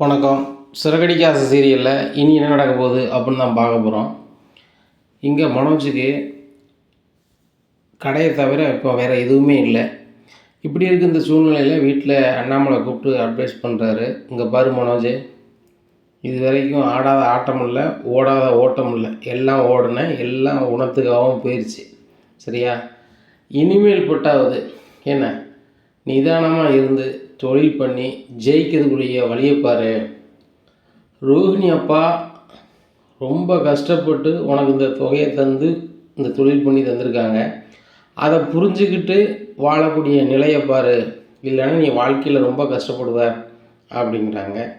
வணக்கம். சிறகடிக்காச சீரியலில் இனி என்ன நடக்க போகுது அப்படின்னு தான் பார்க்க போகிறோம் இங்கே மனோஜுக்கு கடையை தவிர இப்போ வேறு எதுவுமே இல்லை. இப்படி இருக்க இந்த சூழ்நிலையில் வீட்டில் அண்ணாமலை கூப்பிட்டு அட்வைஸ் பண்ணுறாரு இங்கே பாரு மனோஜ் இது வரைக்கும் ஆடாத ஆட்டம் இல்லை ஓடாத ஓட்டம் இல்லை. எல்லாம் ஓடினேன் எல்லாம் உணத்துக்காகவும் போயிடுச்சு சரியா? இனிமேல் பட்டாவது என்ன? நிதானமாக இருந்து தொழில் பண்ணி ஜெயிக்கிறதுக்குரிய வழியை பாரு. ரோஹிணி அப்பா ரொம்ப கஷ்டப்பட்டு உனக்கு இந்த தொகையை தந்து இந்த தொழில் பண்ணி தந்திருக்காங்க. அதை புரிஞ்சுக்கிட்டு வாழக்கூடிய நிலையை பாரு. இல்லைன்னா நீ வாழ்க்கையில் ரொம்ப கஷ்டப்படுவ அப்படிங்கிறாங்க.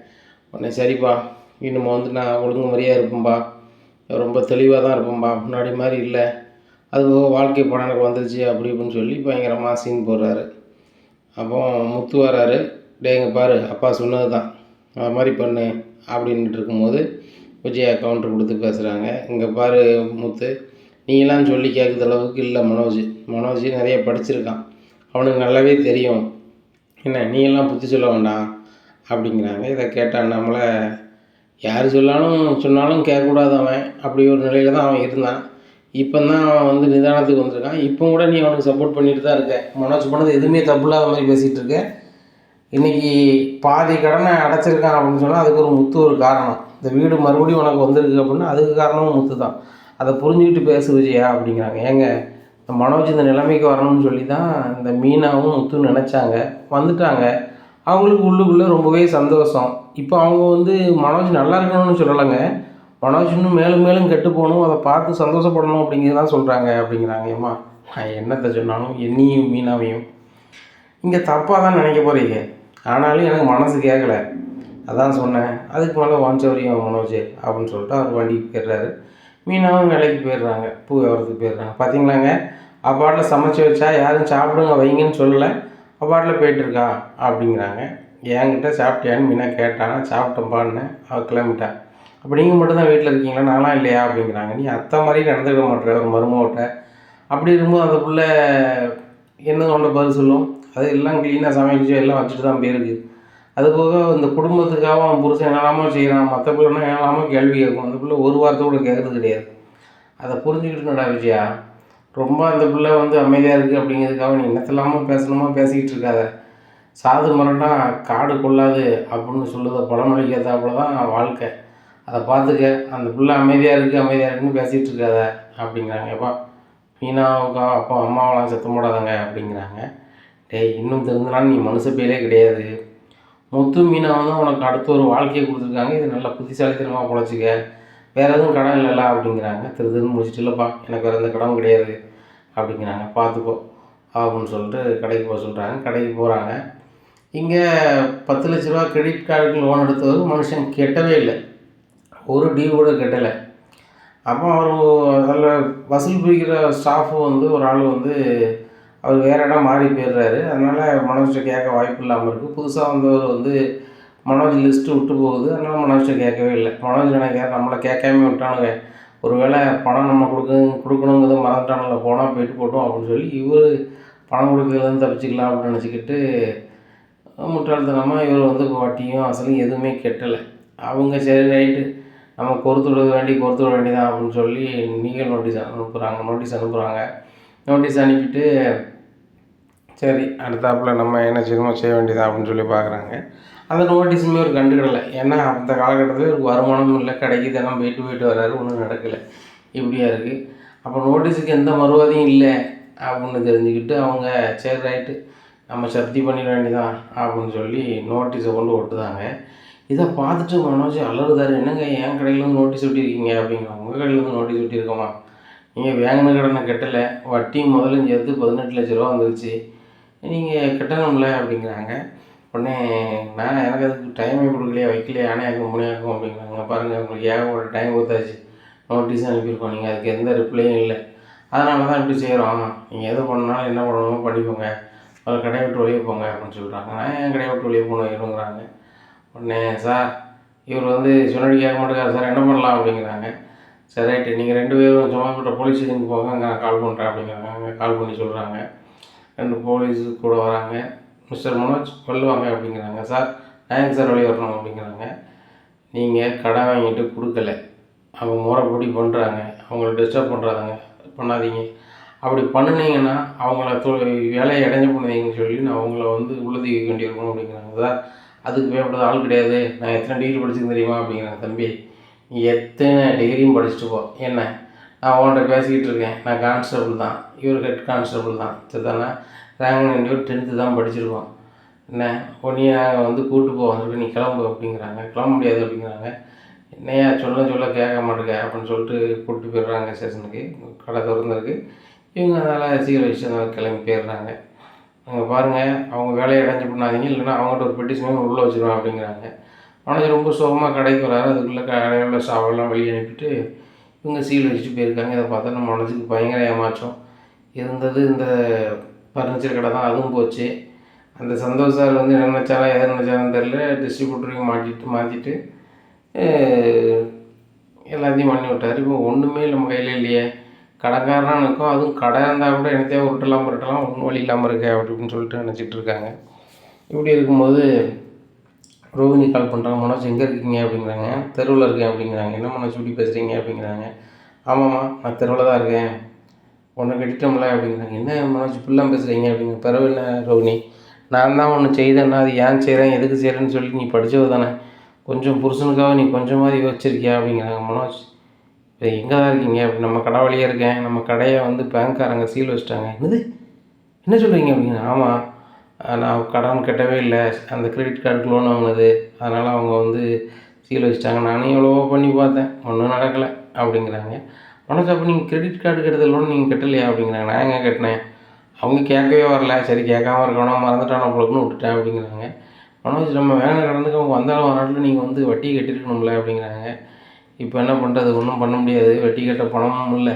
உடனே சரிப்பா இன்னும் வந்து நான் ஒழுங்கு முறையாக இருப்பேன்பா. ரொம்ப தெளிவாக தான் இருப்பேன்பா. முன்னாடி மாதிரி இல்லை. அது போக வாழ்க்கை படம் எனக்கு வந்துருச்சு அப்படி இப்படின்னு சொல்லி பயங்கரமாக சீன் போடுறாரு. அப்போ முத்து வராரு டேங்க பாரு அப்பா சொன்னது தான் அது மாதிரி பண்ணு அப்படின்ட்டு இருக்கும்போது விஜயா கவுண்டர் கொடுத்து பேசுகிறாங்க இங்கே பாரு முத்து நீங்களாம் சொல்லி கேட்குற அளவுக்கு இல்லை மனோஜ். மனோஜ் நிறைய படிச்சிருக்கான். அவனுக்கு நல்லாவே தெரியும். என்ன நீங்களாம் புத்தி சொல்ல வேண்டாம் அப்படிங்கிறாங்க. இதை கேட்டான் நம்மளை யார் சொன்னாலும் சொன்னாலும் கேட்கக்கூடாது அவன். அப்படி ஒரு நிலையில் தான் அவன் இருந்தான். இப்போ தான் அவன் வந்து நிதானத்துக்கு வந்திருக்கான். இப்போ கூட நீ அவனுக்கு சப்போர்ட் பண்ணிட்டு தான் இருக்க. மனோஜ் பண்ணது எதுவுமே தப்பு இல்லாத மாதிரி பேசிகிட்டு இருக்க. இன்றைக்கி பாதி கடனை அடைச்சிருக்கான் அப்படின்னு சொன்னால் அதுக்கு ஒரு முத்து ஒரு காரணம். இந்த வீடு மறுபடியும் உனக்கு வந்திருக்கு அப்படின்னா அதுக்கு காரணமும் முத்து தான். அதை புரிஞ்சுக்கிட்டு பேசு விஜயா அப்படிங்கிறாங்க. ஏங்க இந்த மனோஜ் இந்த நிலைமைக்கு வரணும்னு சொல்லி தான் இந்த மீனாவும் முத்துன்னு நினச்சாங்க. வந்துட்டாங்க. அவங்களுக்கு உள்ளுக்குள்ளே ரொம்பவே சந்தோஷம். இப்போ அவங்க வந்து மனோஜ் நல்லா இருக்கணும்னு சொல்லலைங்க. மனோஜ் இன்னும் மேலும் மேலும் கெட்டு போகணும் அதை பார்த்து சந்தோஷப்படணும் அப்படிங்கிறதான் சொல்கிறாங்க அப்படிங்கிறாங்க ஏம்மா நான் என்னத்தை சொன்னாலும் என்னையும் மீனாவையும். இங்கே தப்பாக தான் நினைக்க போகிறீங்க ஆனாலும் எனக்கு மனசு கேட்கல அதான் சொன்னேன். அதுக்கு மேலே வாஞ்சவரியம் மனோஜ் அப்படின்னு சொல்லிட்டு அவர் வண்டிக்கு போயிடுறாரு மீனாவும் வேலைக்கு போயிடுறாங்க. பூ வியாபாரத்துக்கு போயிடுறாங்க. பார்த்தீங்களாங்க அப்பாட்டில் சமைச்சு வச்சா யாரும் சாப்பிடுங்க வைங்கன்னு சொல்லலை. அப்பாட்டில் போயிட்டுருக்கா அப்படிங்கிறாங்க. என்கிட்ட சாப்பிட்டியான்னு மீனா கேட்டான் சாப்பிட்டேன்ப்பான்னு அவள் கிளம்பிட்டான் அப்போ நீங்கள் மட்டும்தான் வீட்டில் இருக்கீங்களா? நான்லாம் இல்லையா? அப்படிங்கிறாங்க. நீ அத்தை மாதிரி நடந்துக்க மாட்டேற ஒரு மருமகிட்ட அப்படி இருக்கும்போது அந்த பிள்ளை என்ன ஒன்று பதில் சொல்லும்? அது எல்லாம் க்ளீனாக சமைச்சு எல்லாம் வச்சுட்டு தான் போயிருக்கு. அது போக இந்த குடும்பத்துக்காக அவன் புருஷன் என்னெல்லாமோ செய்கிறான் மற்ற பிள்ளைனா என்னெல்லாமோ கேள்வி கேட்கும். அந்த பிள்ளை ஒரு வார்த்தை கூட கேட்குறது கிடையாது. அதை புரிஞ்சுக்கிட்டுனடா விஜயா ரொம்ப அந்த பிள்ளை வந்து அமைதியாக இருக்குது அப்படிங்கிறதுக்காக நீ என்னத்தெல்லாமோ பேசணுமா? பேசிக்கிட்டு இருக்காத. சாது மரம்னா காடு கொள்ளாது அப்படின்னு சொல்லுத பழமொழிக்கு ஏற்றாப்புல தான் வாழ்க்கை. அதை பார்த்துக்க அந்த பிள்ளை அமைதியாக இருக்குது அமைதியாக இருக்குன்னு பேசிகிட்டு இருக்காத அப்படிங்கிறாங்க. எப்பா மீனாவுக்கா அப்பா அம்மாவெல்லாம் சத்தம் போடாதாங்க அப்படிங்கிறாங்க. டேய் இன்னும் தெரிஞ்சனாலும் நீ மனுஷ பேரே கிடையாது. முத்து மீனாவும் தான் உனக்கு அடுத்த ஒரு வாழ்க்கையை கொடுத்துருக்காங்க. இது நல்லா புத்திசாலித்தனமாக பொழைச்சிக்க. வேறு எதுவும் கடன் இல்லைல்ல அப்படிங்கிறாங்க. திரு திருன்னு முடிச்சிட்டு இல்லைப்பா எனக்கு வேறு எந்த கடனும் கிடையாது அப்படிங்கிறாங்க. பார்த்துக்கோ அப்படின்னு சொல்லிட்டு கடைக்கு போக சொல்கிறாங்க கடைக்கு போகிறாங்க இங்கே பத்து லட்ச ரூபா கிரெடிட் கார்டுக்கு லோன் எடுத்தவர் மனுஷன் கெட்டவே இல்லை. ஒரு டியூ கூட கட்டலை. அப்போ அவர் அதில் வசூல் பிடிக்கிற ஸ்டாஃபு வந்து ஒரு ஆள் வந்து அவர் வேறு இடம் மாறி போயிடுறாரு. அதனால் மனோஜ்கிட்ட கேட்க வாய்ப்பு இல்லாமல் இருக்குது புதுசாக வந்தவர் வந்து மனோஜ் லிஸ்ட்டு விட்டு போகுது. அதனால் மனோஜ்கிட்ட கேட்கவே இல்லை. மனோஜ் நினைக்க நம்மளை கேட்காம விட்டானுங்க. ஒரு வேளை பணம் நம்ம கொடுக்க கொடுக்கணுங்கிறத மறந்துட்டானில் போனால் போயிட்டு போட்டோம் அப்படின்னு சொல்லி இவர் பணம் கொடுக்கறதுலேருந்து தப்பிச்சிக்கலாம் அப்படின்னு நினச்சிக்கிட்டு முட்டாள்தனமாக இவர் வந்து வட்டியும் அசலும் எதுவுமே கெட்டலை. அவங்க சரி ரைட்டு. நம்ம பொறுத்து விட வேண்டி பொறுத்து விட வேண்டியதான் அப்படின்னு சொல்லி நீங்கள் நோட்டீஸ் அனுப்புகிறாங்க நோட்டீஸ் அனுப்புகிறாங்க நோட்டீஸ் அனுப்பிட்டு சரி அடுத்தாப்புல நம்ம என்ன செய்யணுமோ செய்ய வேண்டியதா அப்படின்னு சொல்லி பார்க்குறாங்க அந்த நோட்டீஸுமே ஒரு கண்டுக்கிடலை. ஏன்னா அந்த காலகட்டத்தில் ஒரு வருமானமும் இல்லை கடைக்கு தினம் போயிட்டு போயிட்டு வராரு ஒன்றும் நடக்கலை. இப்படியா இருக்குது அப்போ நோட்டீஸுக்கு எந்த மறுவாதியும் இல்லை அப்படின்னு தெரிஞ்சுக்கிட்டு அவங்க சரி ரைட்டு நம்ம சப்தி பண்ணிட வேண்டியதான் அப்படின்னு சொல்லி நோட்டீஸை கொண்டு ஒட்டுதாங்க இதை பார்த்துட்டு மனோஜ் அலறுதாரு. என்னங்க என் கடையில் வந்து நோட்டீஸ் ஒட்டியிருக்கீங்க அப்படிங்கிற உங்கள் கடையில் வந்து நோட்டீஸ் ஒட்டியிருக்கோமா? நீங்கள் வேங்கின கடனை கட்டலை. வட்டி முதலும் சேர்த்து பதினெட்டு லட்ச ரூபா வந்துருச்சு. நீங்கள் கட்டணும்ல அப்படிங்கிறாங்க. உடனே நான் எனக்கு அதுக்கு டைமே கொடுக்கலையா வைக்கலையா ஆணையாக்கும் முனையாக்கும் அப்படிங்கிறாங்க. பாருங்கள் உங்களுக்கு ஏகப்பட்ட டைம் கொடுத்தாச்சு. நோட்டீஸ் அனுப்பியிருக்கோம் நீங்கள் அதுக்கு எந்த ரிப்ளையும் இல்லை. அதனால தான் இப்படி செய்கிறோம் நீங்கள் எது பண்ணாலும் என்ன பண்ணணுமோ பண்ணிக்கோங்க. அதில் கடையை விட்டு வெளியே போங்க அப்படின்னு சொல்கிறாங்க நான் என் கடையை விட்டு வெளியே போகணும்? இருங்கிறாங்க உடனே சார் இவர் வந்து சொன்னடி கேட்க மாட்டேங்கிறார் சார். என்ன பண்ணலாம்? அப்படிங்கிறாங்க. சரி ரைட்டு. நீங்கள் ரெண்டு பேரும் ஜொமாட்டோ போலீஸ் ஸ்டேஷனுக்கு போங்க. அங்கே நான் கால் பண்ணுறேன் அப்படிங்கிறாங்க. அங்கே கால் பண்ணி சொல்கிறாங்க ரெண்டு போலீஸ் கூட வராங்க. மிஸ்டர் மனோஜ் கொல்லுவாங்க அப்படிங்கிறாங்க. சார் நான் சார் வெளியே வரணும்? அப்படிங்கிறாங்க. நீங்கள் கடன் வாங்கிட்டு கொடுக்கல. அவங்க முறைப்படி பண்ணுறாங்க அவங்கள டிஸ்டர்ப் பண்ணுறாங்க பண்ணாதீங்க. அப்படி பண்ணினீங்கன்னா அவங்கள தொ வேலையை இடைஞ்சு பண்ணுவீங்கன்னு சொல்லி நான் அவங்கள வந்து உள்ளது வேண்டியிருக்கணும் அப்படிங்கிறாங்க. சார் அதுக்கு பயப்படுறது ஆள் கிடையாது. நான் எத்தனை டிகிரி படிச்சிருக்கேன் தெரியுமா? அப்படிங்கிறாங்க தம்பி நீ எத்தனை டிகிரியும் படிச்சுட்டு போ. என்ன? நான் உன்கிட்ட பேசிக்கிட்டு இருக்கேன். நான் கான்ஸ்டபிள் தான். இவர் ஹெட் கான்ஸ்டபிள் தான். சரிதானே? ரேங்க் ரெண்டு டென்த்து தான் படிச்சிருக்கோம். என்ன? உன்னைய நாங்கள் வந்து கூட்டு போவோம் வந்துட்டு நீ கிளம்பு அப்படிங்கிறாங்க. கிளம்ப முடியாது அப்படிங்கிறாங்க. என்னையா சொல்ல சொல்ல கேட்க மாட்டேங்க அப்படின்னு சொல்லிட்டு கூப்பிட்டு போயிடுறாங்க ஸ்டேஷனுக்கு கடை திறந்துருக்கு. இவங்க அதனால் சீக்கிரம் விஷயம் கிளம்பி போயிடுறாங்க. அங்கே பாருங்கள் அவங்க வேலையை அடைஞ்சு பண்ணாதீங்க இல்லைன்னா அவங்கள்ட்ட ஒரு பெட்டிஷன் உள்ளே வச்சுருவாங்க அப்படிங்கிறாங்க. மனசு ரொம்ப சோகமாக கடைக்கு வராரு அதுக்குள்ளே கடையில் சாவெல்லாம் வெளியே அனுப்பிட்டு இவங்க சீல் வச்சுட்டு போயிருக்காங்க. இதை பார்த்தா நம்ம மனசுக்கு பயங்கர ஏமாற்றம். இருந்தது இந்த ஃபர்னிச்சர் கடை தான் அதுவும் போச்சு. அந்த சந்தோஷ் சார் வந்து என்ன நினச்சாலும் எதை நினச்சாலும் தெரில டிஸ்ட்ரிபியூட்டரையும் மாட்டிட்டு மாற்றிட்டு எல்லாத்தையும் பண்ணி விட்டார். இப்போ ஒன்றுமே நம்ம கையில் இல்லையே. கடைக்காரனாக நினைக்கும் அதுவும் கடை இருந்தால் கூட என்னத்தையோ உருட்டலாம் புரட்டலாம் ஒன்றும் வழி இல்லாமல் இருக்கே அப்படின்னு சொல்லிட்டு நினச்சிட்டு இருக்காங்க. இப்படி இருக்கும்போது ரோஹிணி கால் பண்ணுறாங்க மனோஜ் எங்கே இருக்கீங்க? அப்படிங்கிறாங்க. தெருவில் இருக்கேன் அப்படிங்கிறாங்க. என்ன மனோஜ் இப்படி பேசுகிறீங்க அப்படிங்கிறாங்க. ஆமாம்மா நான் தெருவில் தான் இருக்கேன். உன்னை கட்டிட்டோம்ல அப்படிங்கிறாங்க. என்ன மனோஜ் இப்படிலாம் பேசுகிறீங்க அப்படிங்கிற பரவாயில்ல ரோஹிணி நான் தான் ஒன்று செய்தேன்னா அது ஏன் செய்கிறேன் எதுக்கு செய்கிறேன்னு சொல்லி நீ படித்தது தானே? கொஞ்சம் புருஷனுக்காக நீ கொஞ்சமாவது யோசிச்சிருக்கியா? அப்படிங்கிறாங்க மனோஜ். இப்போ எங்கே தான் இருக்கீங்க? நம்ம கடை வழியே இருக்கேன். நம்ம கடையை வந்து பேங்க்காரங்க சீல் வச்சுட்டாங்க. என்னது? என்ன சொல்கிறீங்க அப்படிங்க ஆமாம் நான் கடன் கட்டவே இல்லை. அந்த கிரெடிட் கார்டுக்கு லோன் வாங்கினது. அதனால் அவங்க வந்து சீல் வச்சுட்டாங்க. நானும் எவ்வளவோ பண்ணி பார்த்தேன். ஒன்றும் நடக்கலை அப்படிங்கிறாங்க. மனோஜ் அப்போ நீங்கள் கிரெடிட் கார்டு கட்டுறது லோன் நீங்கள் கட்டலையா அப்படிங்கிறாங்க. நான் எங்கே கட்டினேன்? அவங்க கேட்கவே வரல. சரி கேட்காம இருக்கணும் மறந்துட்டான் நம்மளுக்குன்னு விட்டுட்டேன் அப்படிங்கிறாங்க. மனோஜ் நம்ம வேலை கடனுக்கு அவங்க வந்தாலும் வராட்டில் நீங்கள் வந்து வட்டி கட்டியிருக்கணும்ல அப்படிங்கிறாங்க. இப்போ என்ன பண்ணுறது ஒன்றும் பண்ண முடியாது. வட்டி கட்ட பணமும் இல்லை.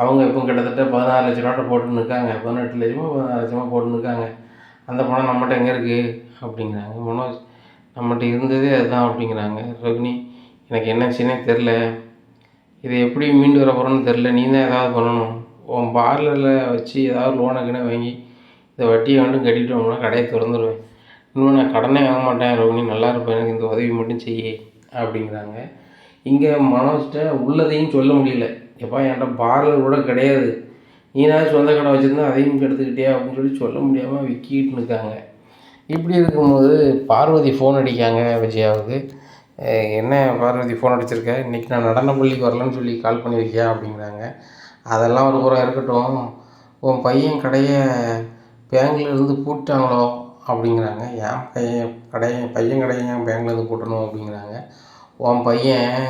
அவங்க இப்போ கிட்டத்தட்ட பதினாறு லட்ச ரூபாட்ட போட்டுன்னு இருக்காங்க. பதினெட்டு லட்சமோ பதினாறு லட்சமோ போட்டுன்னு இருக்காங்க. அந்த பணம் நம்மகிட்ட எங்கே இருக்குது அப்படிங்கிறாங்க. மனோஜ் நம்மகிட்ட இருந்ததே அதுதான் அப்படிங்கிறாங்க. ரோகிணி எனக்கு என்ன ஆச்சுன்னே தெரில இதை எப்படி மீண்டு வர போகிறோன்னு தெரில நீ தான் ஏதாவது பண்ணணும். உன் பார்லரில் வச்சு ஏதாவது லோனை கிணை வாங்கி இந்த வட்டியை மட்டும் கட்டிட்டோம்னா கடையை திறந்துடுவேன் இன்னும் நான் கடனே வாங்க மாட்டேன். ரோகிணி நல்லா இருப்பேன். எனக்கு இந்த உதவி மட்டும் செய்ய அப்படிங்கிறாங்க. இங்கே மனோஜ்கிட்ட உள்ளதையும் சொல்ல முடியல. எப்பா என்கிட்ட பார்லர் கூட கிடையாது. நீனாவது சொந்த கடை வச்சுருந்தா அதையும் எடுத்துக்கிட்டே அப்படின்னு சொல்லி சொல்ல முடியாமல் விற்கிட்டு இருக்காங்க. இப்படி இருக்கும்போது பார்வதி ஃபோன் அடிக்காங்க விஜயாவுக்கு. என்ன பார்வதி ஃபோன் அடிச்சிருக்க? இன்றைக்கி நான் நடன பள்ளிக்கு வரலன்னு சொல்லி கால் பண்ணியிருக்கியா? அப்படிங்கிறாங்க. அதெல்லாம் ஒரு புறம் இருக்கட்டும். உன் பையன் கடையை பேங்க்லேருந்து பூட்டாங்களோ? அப்படிங்கிறாங்க. என் பையன் கடையை பையன் கடையை ஏன் பேங்க்லேருந்து பூட்டணும் அப்படிங்கிறாங்க. உன் பையன்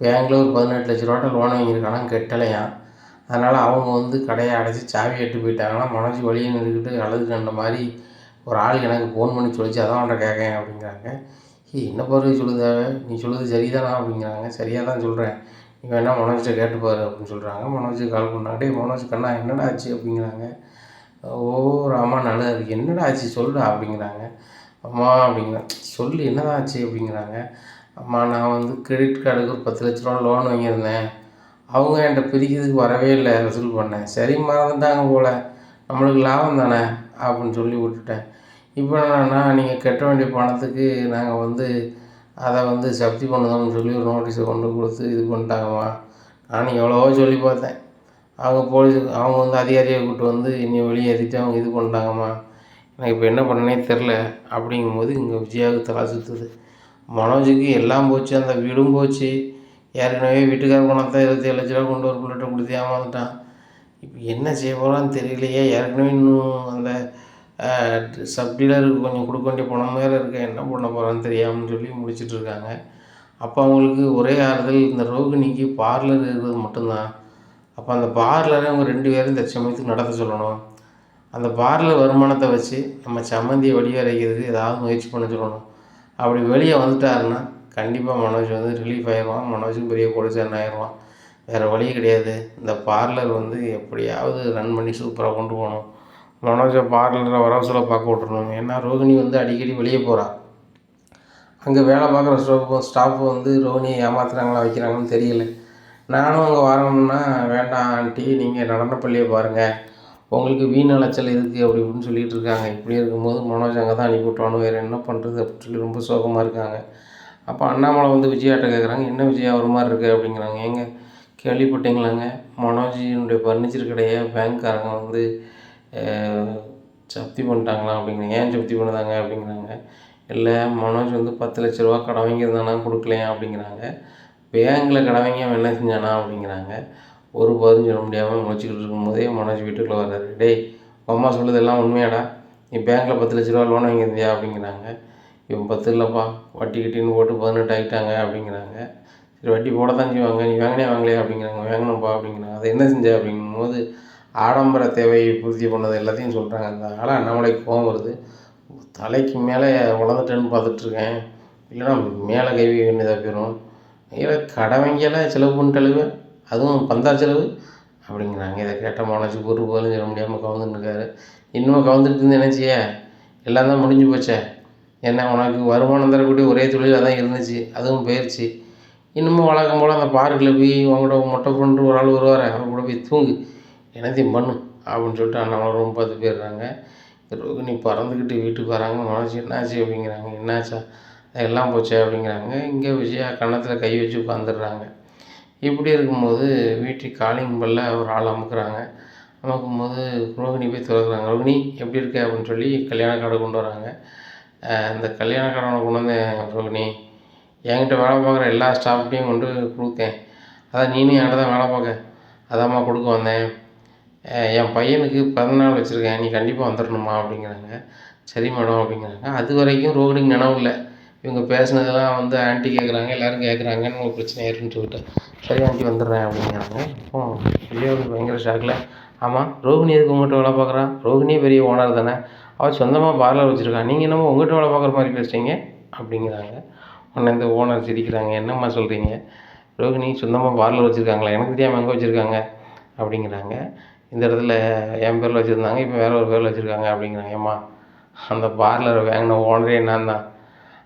பேங்க்ல பதினெட்டு லட்ச ரூபாட்ட லோன் வாங்கியிருக்கானா கெட்டலையாம் அதனால் அவங்க வந்து கடையை அடைச்சி சாவி எட்டு போயிட்டாங்கன்னா மனோஜ் வழியை இருக்கிட்டு அழுது கண்ட மாதிரி ஒரு ஆள் எனக்கு ஃபோன் பண்ணி சொல்லிச்சு. அதான் அவன்கிட்ட கேட்கேன் அப்படிங்கிறாங்க. என்ன பார்வை சொல்லுத? நீ சொல்லுது சரிதானா அப்படிங்கிறாங்க. சரியாக தான் சொல்கிறேன் நீ வேணால் மனோஜ்கிட்ட கேட்டுப்பாரு அப்படின்னு சொல்கிறாங்க மனோஜுக்கு கால் பண்ணா மனோஜ் கண்ணா என்னடா ஆச்சு? அப்படிங்கிறாங்க. ஓ ராமா நல்லது இருக்குது என்னடா ஆச்சு? சொல்லுடா அப்படிங்கிறாங்க. அம்மா அப்படிங்கிறேன் சொல்லு என்னடா ஆச்சு? அப்படிங்கிறாங்க. அம்மா நான் வந்து கிரெடிட் கார்டுக்கு ஒரு பத்து லட்ச ரூபா லோன் வாங்கியிருந்தேன். அவங்க என்கிட்ட பிரிக்கிறதுக்கு வரவே இல்லை வசூல் பண்ணேன். சரி மறந்துட்டாங்க போல். நம்மளுக்கு லாபம் தானே? அப்படின்னு சொல்லி விட்டுட்டேன். இப்போ என்னன்னா நீங்கள் கட்ட வேண்டிய பணத்துக்கு நாங்கள் வந்து அதை வந்து சப்தி பண்ணுதோம்னு சொல்லி ஒரு நோட்டீஸை கொண்டு கொடுத்து இது பண்ணிட்டாங்கம்மா. நானும் எவ்வளவோ சொல்லி பார்த்தேன். அவங்க போலீஸ் அவங்க வந்து அதிகாரியை கூப்பிட்டு வந்து என்னை வெளியேற்றிட்டு அவங்க இது பண்ணிட்டாங்கம்மா. எனக்கு இப்போ என்ன பண்ணனே தெரில. அப்படிங்கும்போது இங்கே விஜயாவுக்கு தலா சுற்றுது மனோஜுக்கு எல்லாம் போச்சு அந்த வீடும் போச்சு. ஏற்கனவே வீட்டுக்கார பணத்தை இருபத்தி ஏழு லட்ச ரூபா கொண்டு ஒரு பிள்ளைகிட்ட கொடுத்து ஏமாந்துட்டான். இப்போ என்ன செய்ய போகிறான்னு தெரியலையே. ஏற்கனவே இன்னும் அந்த சப் டீலருக்கு கொஞ்சம் கொடுக்க வேண்டிய பணம் வேறு இருக்கு. என்ன பண்ண போகிறான்னு தெரியாமல் சொல்லி முடிச்சிட்டு இருக்காங்க. அப்போ அவங்களுக்கு ஒரே ஆறுதல் இந்த ரோகிணிக்கு பார்லர் இருக்கிறது மட்டும்தான். அப்போ அந்த பார்லரை அவங்க ரெண்டு பேரும் இந்த சமயத்துக்கு நடத்த சொல்லணும். அந்த பார்லர் வருமானத்தை வச்சு நம்ம சம்மந்தியை வெளியே ஏதாவது முயற்சி பண்ண சொல்லணும். அப்படி வெளியே வந்துட்டாருன்னா கண்டிப்பாக மனோஜ் வந்து ரிலீஃப் ஆயிடுவான். மனோஜும் பெரிய கோடீஸ்வரன் ஆயிடுவான். வேறு வழியே கிடையாது. இந்த பார்லர் வந்து எப்படியாவது ரன் பண்ணி சூப்பராக கொண்டு போகணும். மனோஜை பார்லரில் வரவசல பார்க்க விட்றணும் ஏன்னா ரோகிணி வந்து அடிக்கடி வெளியே போகிறான் அங்கே வேலை பார்க்குற ஸ்டாஃபும் ஸ்டாஃப் வந்து ரோஹிணியை ஏமாத்துறாங்களா வைக்கிறாங்கன்னு தெரியல. நானும் அங்கே வரணும்னா வேண்டாம் ஆண்டி நீங்கள் நடனப்பள்ளியை பாருங்கள் உங்களுக்கு வீண் அலைச்சல் எதுக்கு அப்படி இப்படின்னு சொல்லிகிட்டு இருக்காங்க. இப்படி இருக்கும்போது மனோஜ் அங்கே தான் அனுப்பி விட்டானு வேறு என்ன பண்ணுறது அப்படின்னு சொல்லி ரொம்ப சோகமாக இருக்காங்க. அப்போ அண்ணாமலை வந்து விஜயாட்ட கேட்குறாங்க என்ன விஜயா ஒரு மாதிரி இருக்குது அப்படிங்கிறாங்க. ஏங்க கேள்விப்பட்டீங்களாங்க. மனோஜினுடைய ஃபர்னிச்சர் கடையை பேங்க்காரங்க வந்து ஜப்தி பண்ணிட்டாங்களாம் அப்படிங்கிறாங்க. ஏன் ஜப்தி பண்ணுதாங்க? அப்படிங்கிறாங்க. இல்லை மனோஜ் வந்து பத்து லட்ச ரூபா கடன் வாங்கியிருந்தானா கொடுக்கலையா? அப்படிங்கிறாங்க. பேங்கில் கடன் வாங்கி அவன் என்ன செஞ்சானா? அப்படிங்கிறாங்க. ஒரு பதிலும் சொல்ல முடியாமல் முழிச்சிக்கிட்டு இருக்கும்போதே மனோஜ் வீட்டுக்குள்ளே வர்றாரு. டேய் அம்மா சொல்லுது எல்லாம் உண்மையாடா? நீ பேங்க்கில் பத்து லட்ச ரூபா லோன் வாங்கியிருந்தியா? அப்படிங்கிறாங்க. இவன் பத்து இல்லைப்பா. வட்டி கிட்டின்னு போட்டு பதினெட்டு ஆகிட்டாங்க அப்படிங்கிறாங்க. சரி வட்டி போட தான் செய்வாங்க. நீ வாங்கினே வாங்கலையா? அப்படிங்கிறாங்க. வாங்கினப்பா அப்படிங்கிறாங்க. அதை என்ன செஞ்ச? அப்படிங்கும்போது ஆடம்பர தேவையை பூர்த்தி பண்ணது எல்லாத்தையும் சொல்கிறாங்க அந்த ஆளை அண்ணாமலைக்கு கோவம் வருது. தலைக்கு மேலே உடந்துட்டேன்னு பார்த்துட்ருக்கேன். இல்லைன்னா மேலே கை வேண்டியதாக போயிடும் இல்லை கடை வாங்கியெல்லாம் செலவு பண்ணிட்டழுவு அதுவும் பந்தா செலவு? அப்படிங்கிறாங்க. இதை கேட்ட மனசு ஒரு போலும் சொல்ல முடியாமல் கவுந்துன்னு இருக்காரு இன்னும் கவுந்துட்டு இருந்து செய்ய? எல்லாம் தான் முடிஞ்சு போச்சே. என்ன உனக்கு வருமானம் தரக்கூடிய ஒரே தொழில் அதான் இருந்துச்சு. அதுவும் போயிடுச்சு இன்னமும் வழக்கம் போல் அந்த பார்க்கில் போய் உங்கள்கிட்ட மொட்டை ஃப்ரெண்டு ஒரு ஆள் வருவார். அவர் கூட போய் தூங்கு. என்னத்தையும் பண்ணு அப்படின்னு சொல்லிட்டு அண்ணாமலை ரொம்ப பார்த்து போயிடுறாங்க. ரோகிணி பறந்துக்கிட்டு வீட்டுக்கு வராங்க. மனசு என்னாச்சு அப்படிங்கிறாங்க. என்னாச்சா? எல்லாம் போச்சே அப்படிங்கிறாங்க. இங்கே விஜயா கன்னத்தில் கை வச்சு உட்காந்துடுறாங்க இப்படி இருக்கும்போது வீட்டுக்கு காலிங் பெல்ல ஒரு ஆள் அமுக்குறாங்க. அமுக்கும்போது ரோகிணி போய் திறக்குறாங்க. ரோகிணி எப்படி இருக்க? அப்படின்னு சொல்லி கல்யாண கார்டை கொண்டு வராங்க. அந்த கல்யாண கார்டை கொண்டு வந்தேன் ரோகிணி என்கிட்ட வேலை பார்க்குற எல்லா ஸ்டாஃப்கிட்டையும் கொண்டு கொடுத்தேன். அதான் நீனும் என்கிட்ட தான் வேலை பார்க்க. அதாம்மா கொடுக்க வந்தேன். என் பையனுக்கு பிறந்தநாள் வச்சுருக்கேன். நீ கண்டிப்பாக வந்துடணுமா அப்படிங்கிறாங்க. சரி மேடம் அப்படிங்கிறாங்க. அது வரைக்கும் ரோகிணிக்கு நினைவு இல்லை. இவங்க பேசுனதெல்லாம் வந்து ஆண்டி கேட்குறாங்க எல்லோரும் கேட்குறாங்கன்னு ஒரு பிரச்சனை ஆயிருன்னு சொல்லிட்டு. சரி ஆண்டி வந்துடுறேன் அப்படிங்கிறாங்க. இப்போ விஜயாவுக்கு பயங்கர ஷாக்கில் ஆமாம் ரோஹிணி எதுக்கு உங்கள்கிட்ட வேலை பார்க்குறான் ரோகிணியே பெரிய ஓனர் தானே. அவள் சொந்தமாக பார்லர் வச்சுருக்கான் நீங்கள் என்னமோ உங்கள்கிட்ட வேலை பார்க்குற மாதிரி பேசுகிறீங்க அப்படிங்கிறாங்க. உடனே இந்த ஓனர் சிரிக்கிறாங்க. என்னம்மா சொல்கிறீங்க ரோகிணி சொந்தமாக பார்லர் வச்சுருக்காங்களா? எனக்கு தெரியாமல் எங்கே வச்சுருக்காங்க? அப்படிங்கிறாங்க. இந்த இடத்துல என் பேரில் வச்சுருந்தாங்க இப்போ வேறு ஒரு பேரில் வச்சுருக்காங்க அப்படிங்கிறாங்க. ஏம்மா அந்த பார்லரை வாங்கின ஓனரே நான் தான்.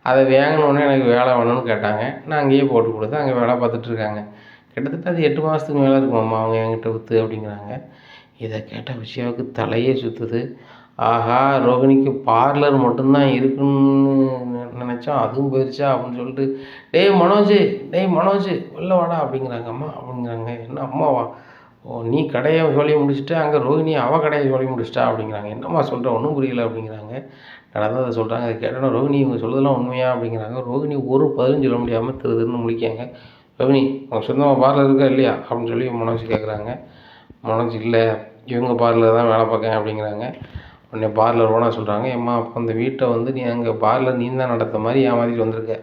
அதை வாங்கினோடனே எனக்கு வேலை வேணும்னு கேட்டாங்க. நான் அங்கேயே போட்டு கொடுத்து அங்கே வேலை பார்த்துட்ருக்காங்க கிட்டத்தட்ட அது எட்டு மாதத்துக்கு மேலே இருக்குமாம்மா அவங்க என்கிட்ட விற்று அப்படிங்கிறாங்க. இதை கேட்ட விஷயாவுக்கு தலையே சுற்றுது ஆஹா ரோகிணிக்கு பார்லர் மட்டும்தான் இருக்குன்னு நினச்சோம். அதுவும் போயிடுச்சா அப்படின்னு சொல்லிட்டு டேய் மனோஜ் டேய் மனோஜ் வெளில வாடா அப்படிங்கிறாங்க. அம்மா அப்படிங்கிறாங்க. என்ன அம்மாவா ஓ நீ கடையை சொல்லி முடிச்சுட்டு அங்கே ரோஹிணி அவள் கடையை சொல்லி முடிச்சிட்டா அப்படிங்கிறாங்க. என்னம்மா சொல்கிற ஒன்றும் புரியல அப்படிங்கிறாங்க. நடந்ததை சொல்கிறாங்க அதை கேட்டோன்னா ரோகிணி இவங்க சொல்கிறதெல்லாம் உண்மையா அப்படிங்கிறாங்க. ரோகிணி ஒரு பதிலும் சொல்ல முடியாமல் திரு திருன்னு முழிக்காங்க ரோகிணி அவங்க சொந்தமாக பார்லர் இருக்கா இல்லையா? அப்படின்னு சொல்லி மனோஜ் கேட்குறாங்க மனோஜ் இல்லை. இவங்க பார்லர் தான் வேலை பார்க்கேன் அப்படிங்கிறாங்க. உடனே பார்லர் ஓனர் சொல்கிறாங்க ஏம்மா அப்போ அந்த வீட்டை வந்து நீ அங்கே பார்லர் நீ தான் நடத்த மாதிரி ஏமாற்றிட்டு வந்திருக்க.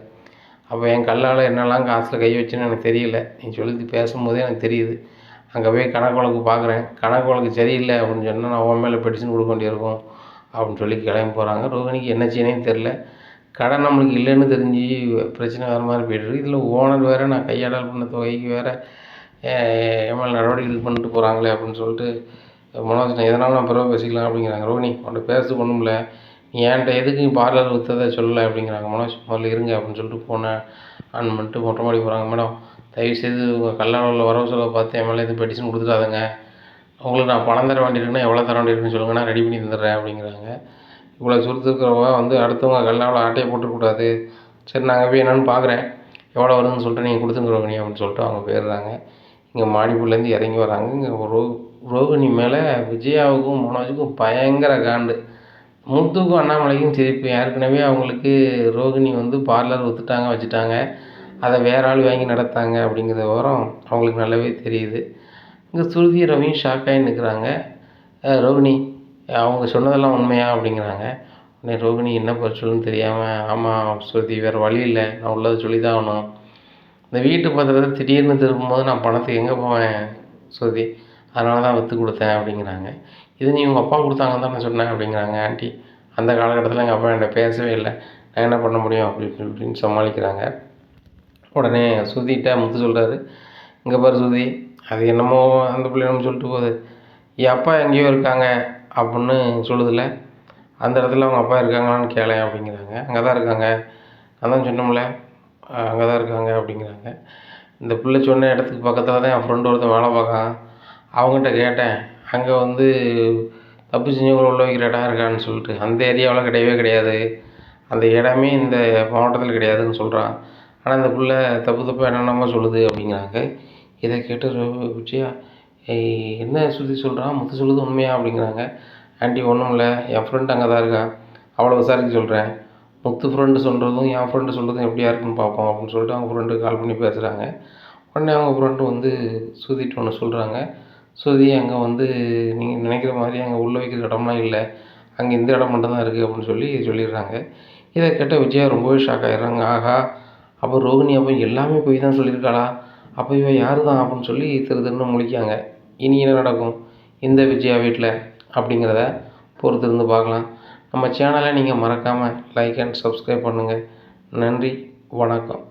அப்போ என் கல்லால் என்னெல்லாம் காசில் கை வச்சுன்னு எனக்கு தெரியல. நீ சொல்லி பேசும்போதே எனக்கு தெரியுது. அங்கே போய் கணக்கு வழக்கு பார்க்குறேன். கணக்கு வழக்கு சரியில்லை அப்படின்னு சொன்னால் நான் உன் மேலே பெட்டிஷன் கொடுக்க வேண்டியிருக்கும். அப்படின்னு சொல்லி கிளம்பி போகிறாங்க ரோகிணிக்கு என்ன செய்யணும்னு தெரில கடை நம்மளுக்கு இல்லைன்னு தெரிஞ்சு பிரச்சனை வேறு மாதிரி போய்ட்டுருக்கு இதில் ஓனர் வேறு நான் கையாடல் பண்ண தொகைக்கு வேறு என் மேலே நடவடிக்கை பண்ணிட்டு போகிறாங்களே அப்படின்னு சொல்லிட்டு மனோஜ் நான் நான் பிறகு பேசிக்கலாம் அப்படிங்கிறாங்க. ரோஹிணி உன்ட்ட பேச ஒன்றும்ல நீ என்கிட்ட எதுக்கு நீ பார்லர் விற்றதை சொல்லலை அப்படிங்கிறாங்க மனோஜ். முதல்ல இருங்க அப்படின்னு சொல்லிட்டு போனேன் ஆன் பண்ணிட்டு மொட்டை மாடி போகிறாங்க மேடம் தயவுசெய்து உங்கள் கல்யாணத்தில் வரவு செலவை பார்த்து என் மேலே எதுவும் பெட்டிஷன் கொடுத்துடாதங்க. அவங்களுக்கு நான் பணம் தர வேண்டியிருக்குன்னா எவ்வளோ தர வேண்டியிருக்குன்னு சொல்லுங்கள் நான் ரெடி பண்ணி தந்துடுறேன் அப்படிங்கிறாங்க. இவ்வளோ சுருத்துக்கிறவங்க வந்து அடுத்தவங்க கல்லாவில் ஆட்டையை போட்டுக்கூடாது சரி நாங்கள் போய் என்னென்னு பார்க்குறேன் எவ்வளோ வருதுன்னு சொல்லிட்டு நீங்கள் கொடுத்துங்க அப்படின்னு சொல்லிட்டு அவங்க போயிடுறாங்க. இங்கே மாடிப்பூர்லேருந்து இறங்கி வராங்க. இங்கே ரோ ரோகிணி மேலே விஜயாவுக்கும் மனோஜுக்கும் பயங்கர காண்டு. முத்துக்கும் அண்ணாமலைக்கும் சிரிப்பு. ஏற்கனவே அவங்களுக்கு ரோகிணி வந்து பார்லர் ஒத்துட்டாங்க வச்சுட்டாங்க. அதை வேற ஆள் வாங்கி நடத்தாங்க அப்படிங்கிற விவரம் அவங்களுக்கு நல்லாவே தெரியுது. இங்கே ஸ்ருதி ரவியும் ஷாக்காகி நிற்கிறாங்க ரோகிணி அவங்க சொன்னதெல்லாம் உண்மையா? அப்படிங்கிறாங்க. உடனே ரோகிணி என்ன பதில் தெரியாமல் ஆமாம் ஸ்ருதி வேறு வழி இல்லை. நான் உள்ளதை சொல்லி தான் ஆகணும் இந்த வீட்டு பத்திரத்தை திடீர்னு திரும்பும்போது நான் பணத்துக்கு எங்கே போவேன் ஸ்ருதி அதனால தான் விற்று கொடுத்தேன் அப்படிங்கிறாங்க. இது நீ உங்கள் அப்பா கொடுத்தாங்க தான் நான் சொன்னேன் அப்படிங்கிறாங்க ஆண்டி. அந்த காலகட்டத்தில் எங்கள் அப்பா என்கிட்ட பேசவே இல்லை. நான் என்ன பண்ண முடியும்? அப்படி இப்படின்னு சமாளிக்கிறாங்க. உடனே சுதிட்ட முத்து சொல்கிறாரு இங்கே பாரு சுதி அது என்னமோ அந்த பிள்ளை என்னமோ சொல்லிட்டு போகுது. என் அப்பா எங்கேயோ இருக்காங்க அப்படின்னு சொல்லுதில்ல. அந்த இடத்துல அவங்க அப்பா இருக்காங்களான்னு கேளேன் அப்படிங்கிறாங்க. அங்கே தான் இருக்காங்க. அதான் சொன்னோம்ல. அங்கே தான் இருக்காங்க அப்படிங்கிறாங்க. இந்த பிள்ளை சொன்ன இடத்துக்கு பக்கத்தில் தான் என் ஃப்ரெண்டு ஒருத்தன் வேலை பார்க்கான் அவங்ககிட்ட கேட்டேன். அங்கே வந்து தப்பு செஞ்சவங்களை உள்ள வைக்கிற இடம் இருக்கான்னு சொல்லிட்டு. அந்த ஏரியாவில் கிடையவே கிடையாது. அந்த இடமே இந்த மாவட்டத்தில் கிடையாதுன்னு சொல்கிறான் ஆனால் இந்த பிள்ளை தப்பு தப்பாக என்னென்னமோ சொல்லுது அப்படிங்கிறாங்க. இதை கேட்டு விஜயா என்ன சுற்றி சொல்கிறான் முத்து சொல்லுது உண்மையா? அப்படிங்கிறாங்க. ஆண்டி ஒன்றும் இல்லை. என் ஃப்ரெண்ட் அங்கே தான் இருக்கா? அவளை விசாரிக்க சொல்கிறேன் முத்து ஃப்ரெண்டு சொல்கிறதும் என் ஃப்ரெண்டு சொல்கிறதும் எப்படியா இருக்குன்னு பார்ப்போம் அப்படின்னு சொல்லிட்டு அவங்க ஃப்ரெண்டு கால் பண்ணி பேசுகிறாங்க உடனே அவங்க ஃப்ரெண்டு வந்து சுதிட்டு ஒன்று சொல்கிறாங்க சுதி அங்கே வந்து நீங்கள் நினைக்கிற மாதிரி அங்கே உள்ளே வைக்கிற இடம்லாம் இல்லை. அங்கே இந்த இடம் மட்டும்தான் இருக்குது அப்படின்னு சொல்லி சொல்லிடுறாங்க. இதை கேட்ட விஜயா ரொம்பவே ஷாக் ஆகிடுறாங்க ஆஹா அப்போ ரோகிணி அப்போ எல்லாமே போய் தான் சொல்லியிருக்காளா? அப்போ இவன் யார் தான் அப்படின்னு சொல்லி திரு திருன்னு முழிக்காங்க இனி என்ன நடக்கும்? இந்த விஜயா வீட்டில் அப்படிங்கிறத பொறுத்திருந்து பார்க்கலாம். நம்ம சேனலை நீங்கள் மறக்காமல் லைக் அண்ட் சப்ஸ்கிரைப் பண்ணுங்கள் நன்றி வணக்கம்.